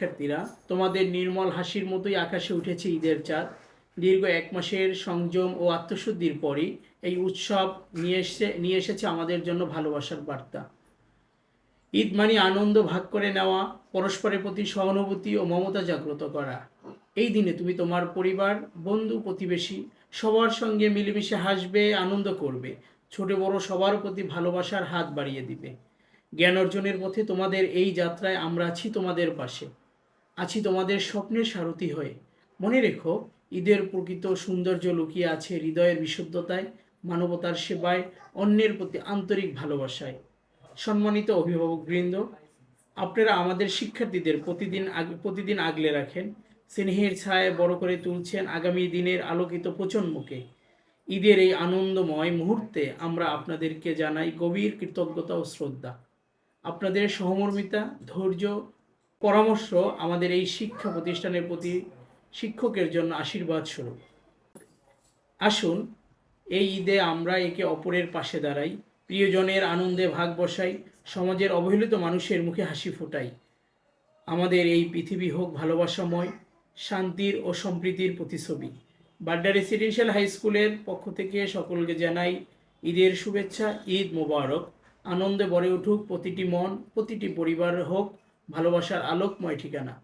শিক্ষার্থীরা, তোমাদের নির্মল হাসির মতোই আকাশে উঠেছে ঈদের চাঁদ। দীর্ঘ এক মাসের সংযম ও আত্মশুদ্ধির পরই এই উৎসব নিয়ে এসে, নিয়ে এসেছে আমাদের জন্য ভালোবাসার বার্তা। ঈদ মানে আনন্দ ভাগ করে নেওয়া, পরস্পরের প্রতি সহানুভূতি ও মমতা জাগ্রত করা। এই দিনে তুমি তোমার পরিবার, বন্ধু, প্রতিবেশী সবার সঙ্গে মিলেমিশে হাসবে, আনন্দ করবে। ছোট বড় সবার প্রতি ভালোবাসার হাত বাড়িয়ে দিবে। জ্ঞান অর্জনের পথে তোমাদের এই যাত্রায় আমরা আছি তোমাদের পাশে। আছি তোমাদের স্বপ্নের সারথি হয়ে। মনে রেখো, ঈদের প্রকৃত সৌন্দর্য লুকিয়ে আছে হৃদয়ের বিশুদ্ধতায়, মানবতার সেবায়, অন্যের প্রতি আন্তরিক ভালোবাসায়। সম্মানিত অভিভাবকবৃন্দ আপনারা আমাদের শিক্ষার্থীদের প্রতিদিন প্রতিদিন আগলে রাখেন, স্নেহের ছায় বড় করে তুলছেন আগামী দিনের আলোকিত প্রজন্মকে। ঈদের এই আনন্দময় মুহূর্তে আমরা আপনাদেরকে জানাই গভীর কৃতজ্ঞতা ও শ্রদ্ধা। আপনাদের সহমর্মিতা, ধৈর্য পরামর্শ আমাদের এই শিক্ষা প্রতিষ্ঠানের প্রতি শিক্ষকের জন্য আশীর্বাদ স্বরূপ। আসুন, এই ঈদে আমরা একে অপরের পাশে দাঁড়াই, প্রিয়জনের আনন্দে ভাগ বসাই, সমাজের অবহেলিত মানুষের মুখে হাসি ফোটাই। আমাদের এই পৃথিবী হোক ভালোবাসাময়, শান্তির ও সম্প্রীতির প্রতিছবি বাড্ডা রেসিডেন্সিয়াল হাই স্কুলের পক্ষ থেকে সকলকে জানাই ঈদের শুভেচ্ছা, ঈদ মোবারক। আনন্দে ভরে উঠুক প্রতিটি মন, প্রতিটি পরিবার হোক ভালোবাসার আলোকময় ঠিকানা।